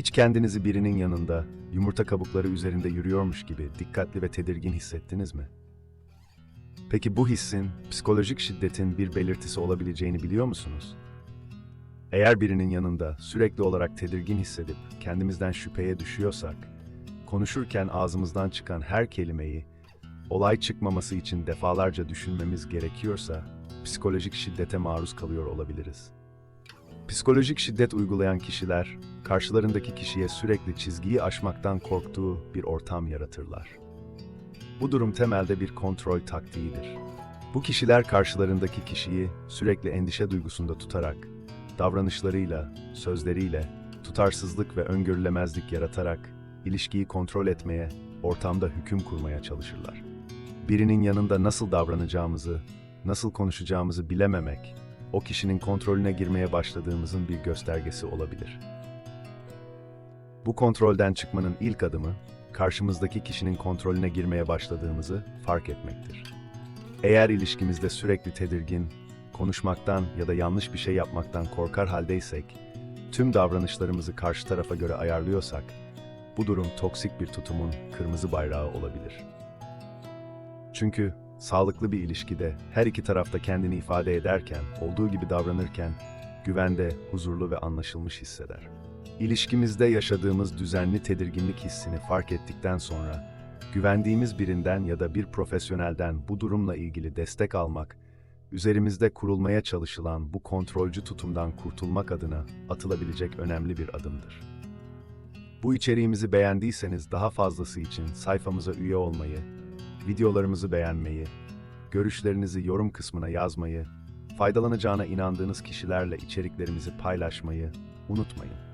Hiç kendinizi birinin yanında, yumurta kabukları üzerinde yürüyormuş gibi dikkatli ve tedirgin hissettiniz mi? Peki bu hissin psikolojik şiddetin bir belirtisi olabileceğini biliyor musunuz? Eğer birinin yanında sürekli olarak tedirgin hissedip kendimizden şüpheye düşüyorsak, konuşurken ağzımızdan çıkan her kelimeyi olay çıkmaması için defalarca düşünmemiz gerekiyorsa psikolojik şiddete maruz kalıyor olabiliriz. Psikolojik şiddet uygulayan kişiler, karşılarındaki kişiye sürekli çizgiyi aşmaktan korktuğu bir ortam yaratırlar. Bu durum temelde bir kontrol taktiğidir. Bu kişiler karşılarındaki kişiyi sürekli endişe duygusunda tutarak, davranışlarıyla, sözleriyle, tutarsızlık ve öngörülemezlik yaratarak ilişkiyi kontrol etmeye, ortamda hüküm kurmaya çalışırlar. Birinin yanında nasıl davranacağımızı, nasıl konuşacağımızı bilememek, o kişinin kontrolüne girmeye başladığımızın bir göstergesi olabilir. Bu kontrolden çıkmanın ilk adımı, karşımızdaki kişinin kontrolüne girmeye başladığımızı fark etmektir. Eğer ilişkimizde sürekli tedirgin, konuşmaktan ya da yanlış bir şey yapmaktan korkar haldeysek, tüm davranışlarımızı karşı tarafa göre ayarlıyorsak, bu durum toksik bir tutumun kırmızı bayrağı olabilir. Çünkü sağlıklı bir ilişkide her iki tarafta kendini ifade ederken, olduğu gibi davranırken güvende, huzurlu ve anlaşılmış hisseder. İlişkimizde yaşadığımız düzenli tedirginlik hissini fark ettikten sonra güvendiğimiz birinden ya da bir profesyonelden bu durumla ilgili destek almak, üzerimizde kurulmaya çalışılan bu kontrolcü tutumdan kurtulmak adına atılabilecek önemli bir adımdır. Bu içeriğimizi beğendiyseniz daha fazlası için sayfamıza üye olmayı, videolarımızı beğenmeyi, görüşlerinizi yorum kısmına yazmayı, faydalanacağına inandığınız kişilerle içeriklerimizi paylaşmayı unutmayın.